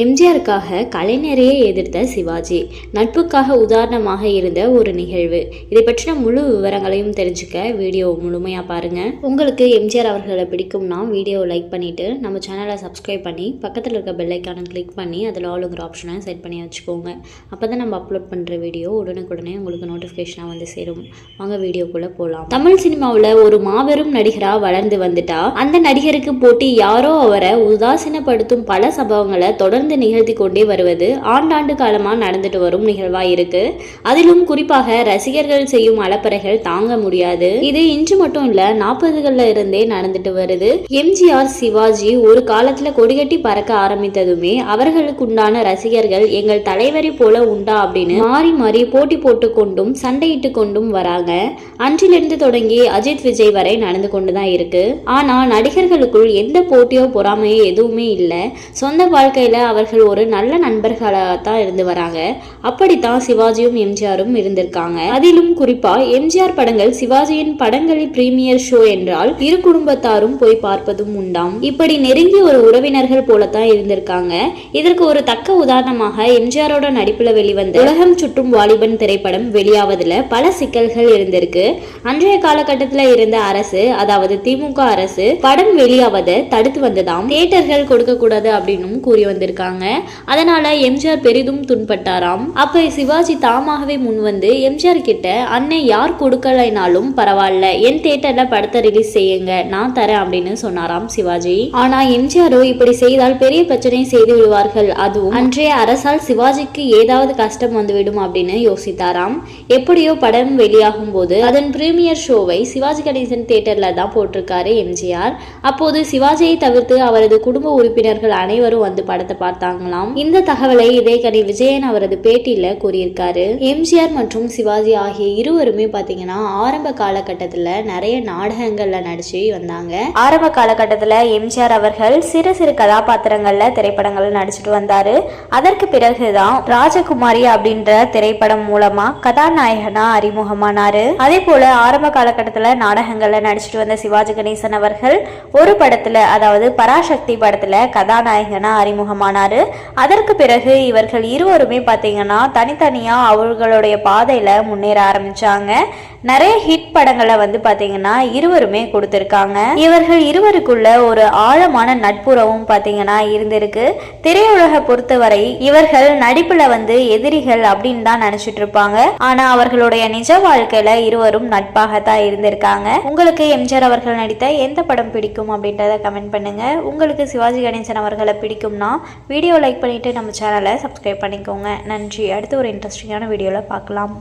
எம்ஜிஆருக்காக கலைஞரையே எதிர்த்த சிவாஜி நட்புக்காக உதாரணமாக இருந்த ஒரு நிகழ்வு. இதை பற்றின முழு விவரங்களையும் தெரிஞ்சுக்க வீடியோ முழுமையாக பாருங்கள் உங்களுக்கு எம்ஜிஆர் அவர்களை பிடிக்கும்னா வீடியோவை லைக் பண்ணிவிட்டு நம்ம சேனலை சப்ஸ்கிரைப் பண்ணி பக்கத்தில் இருக்க பெல்லைக்கான கிளிக் பண்ணி அதில் ஆளுங்கிற ஆப்ஷனை செட் பண்ணி வச்சுக்கோங்க. அப்போ தான் நம்ம அப்லோட் பண்ணுற வீடியோ உடனுக்குடனே உங்களுக்கு நோட்டிஃபிகேஷனாக வந்து சேரும். வாங்க வீடியோக்குள்ளே போகலாம் தமிழ் சினிமாவில் ஒரு மாபெரும் நடிகராக வளர்ந்து வந்துட்டா. அந்த நடிகருக்கு போட்டி யாரோ அவரை உதாசீனப்படுத்தும் பல சம்பவங்களை தொடர்ந்து நிகழ்த்தி கொண்டே வருவது ஆண்டாண்டு காலமாக நடந்துட்டு வரும் நிகழ்வா இருக்கு. அதிலும் குறிப்பாக ரசிகர்கள் செய்யும் அலப்பறைகள் தாங்க முடியாது. இது இன்று மட்டும் இல்ல நாற்பதுகள்ல இருந்தே நடந்துட்டு வருது. எம்ஜிஆர் சிவாஜி ஒரு காலத்துல கொடிகட்டி பறக்க ஆரம்பித்ததுமே அவர்களுக்கு உண்டான ரசிகர்கள் எங்கள் தலைவரை போல உண்டா அப்படின்னு மாறி மாறி போட்டி போட்டு கொண்டும் சண்டையிட்டு கொண்டும் வராங்க. அன்றிலிருந்து தொடங்கி அஜித் விஜய் வரை நடந்து கொண்டுதான் இருக்கு. ஆனா நடிகர்களுக்குள் எந்த போட்டியோ பொறாமையோ எதுவுமே இல்லை. சொந்த வாழ்க்கையில அவர்கள் ஒரு நல்ல நண்பர்களாக தான் இருந்து வராங்க. அப்படித்தான் சிவாஜியும் எம்ஜிஆரும் இருந்திருக்காங்க. அதிலும் குறிப்பா எம்ஜிஆர் படங்கள் சிவாஜியின் படங்களில் பிரீமியர் ஷோ என்றால் இரு குடும்பத்தாரும் போய் பார்ப்பதும் உண்டாம். இப்படி நெருங்கி ஒரு உறவினர்கள் போலத்தான் இருந்திருக்காங்க. இதற்கு ஒரு தக்க உதாரணமாக எம்ஜிஆரோட நடிப்புல வெளிவந்த உலகம் சுற்றும் வாலிபன் திரைப்படம் வெளியாவதுல பல சிக்கல்கள் இருந்திருக்கு. அன்றைய காலகட்டத்தில் இருந்த அரசு அதாவது திமுக அரசு படம் வெளியாவதை தடுத்து வந்ததாம். தியேட்டர்கள் கொடுக்க கூடாது அப்படின்னும் கூறி வந்திருக்காங்க. அதனால எம்ஜிஆர் பெரிதும் துன்பட்டாராம் அப்ப சிவாஜி தாமாகவே முன்வந்து எம்ஜிஆர் கிட்ட அன்னை யார் கொடுக்கலைனாலும் பரவாயில்ல. என் தியேட்டர்ல படத்தை ரிலீஸ் செய்யுங்க. நான் தரேன் அப்படின்னு சொன்னாராம் சிவாஜி. ஆனா எம்ஜிஆரோ இப்படி செய்தால் பெரிய பிரச்சனை செய்து விடுவார்கள். அதுவும் அன்றைய அரசால் சிவாஜிக்கு ஏதாவது கஷ்டம் வந்துவிடும் அப்படின்னு யோசித்தாராம். எப்படியோ படம் வெளியாகும் போது அதன் பிரீமியர் ஷோவை சிவாஜி கணேசன் தேட்டர்ல தான் போட்டிருக்காரு எம்ஜிஆர். அப்போது சிவாஜியை தவிர்த்து அவரது குடும்ப உறுப்பினர்கள் அனைவரும் வந்து படத்தை பார்த்தாங்களாம். இந்த தகவலை இதயக்கனி விஜயன் அவரது பேட்டியில கூறியிருக்காரு. எம்ஜிஆர் மற்றும் சிவாஜி ஆகிய இருவருமே பாத்தீங்கன்னா ஆரம்ப காலகட்டத்துல நிறைய நாடகங்கள்ல நடிச்சு வந்தாங்க. ஆரம்ப காலகட்டத்துல எம்ஜிஆர் அவர்கள் சிறு சிறு கதாபாத்திரங்கள்ல திரைப்படங்கள்ல நடிச்சிட்டு வந்தாரு. அதற்கு பிறகுதான் ராஜகுமாரி அப்படின்ற திரைப்படம் மூலமா கதாநாயகனா அறிமுகமானாரு. அதே போல ஆரம்ப காலகட்டத்துல நாடகங்கள்ல நடிச்சிட்டு வந்த சிவாஜி கணேசன் அவர்கள் ஒரு படத்துல அதாவது பராசக்தி படத்துல கதாநாயகனா அறிமுகமான ஆனார். அதற்கு பிறகு இவர்கள் இருவருமே பார்த்தீங்கன்னா தனித்தனியா அவர்களுடைய பாதையில் முன்னேற ஆரம்பிச்சாங்க. நிறைய ஹிட் படங்களை வந்து பார்த்தீங்கன்னா இருவருமே கொடுத்திருக்காங்க. இவர்கள் இருவருக்குள்ள ஒரு ஆழமான நட்புறவும் பார்த்தீங்கன்னா இருந்திருக்கு. திரையுலக பொறுத்தவரை இவர்கள் நடிப்புல வந்து எதிரிகள் அப்படின்னு தான் நினைச்சிட்டு இருப்பாங்க ஆனா அவர்களுடைய நிஜ வாழ்க்கையில இருவரும் நட்பாக தான் இருந்திருக்காங்க. உங்களுக்கு எம்ஜிஆர் அவர்கள் நடித்த எந்த படம் பிடிக்கும் அப்படின்றத கமெண்ட் பண்ணுங்க. உங்களுக்கு சிவாஜி கணேசன் அவர்களை பிடிக்கும்னா வீடியோ லைக் பண்ணிவிட்டு நம்ம சேனலை சப்ஸ்கிரைப் பண்ணிக்கோங்க. நன்றி. அடுத்து ஒரு இன்ட்ரெஸ்டிங்கான வீடியோவில் பார்க்கலாம்.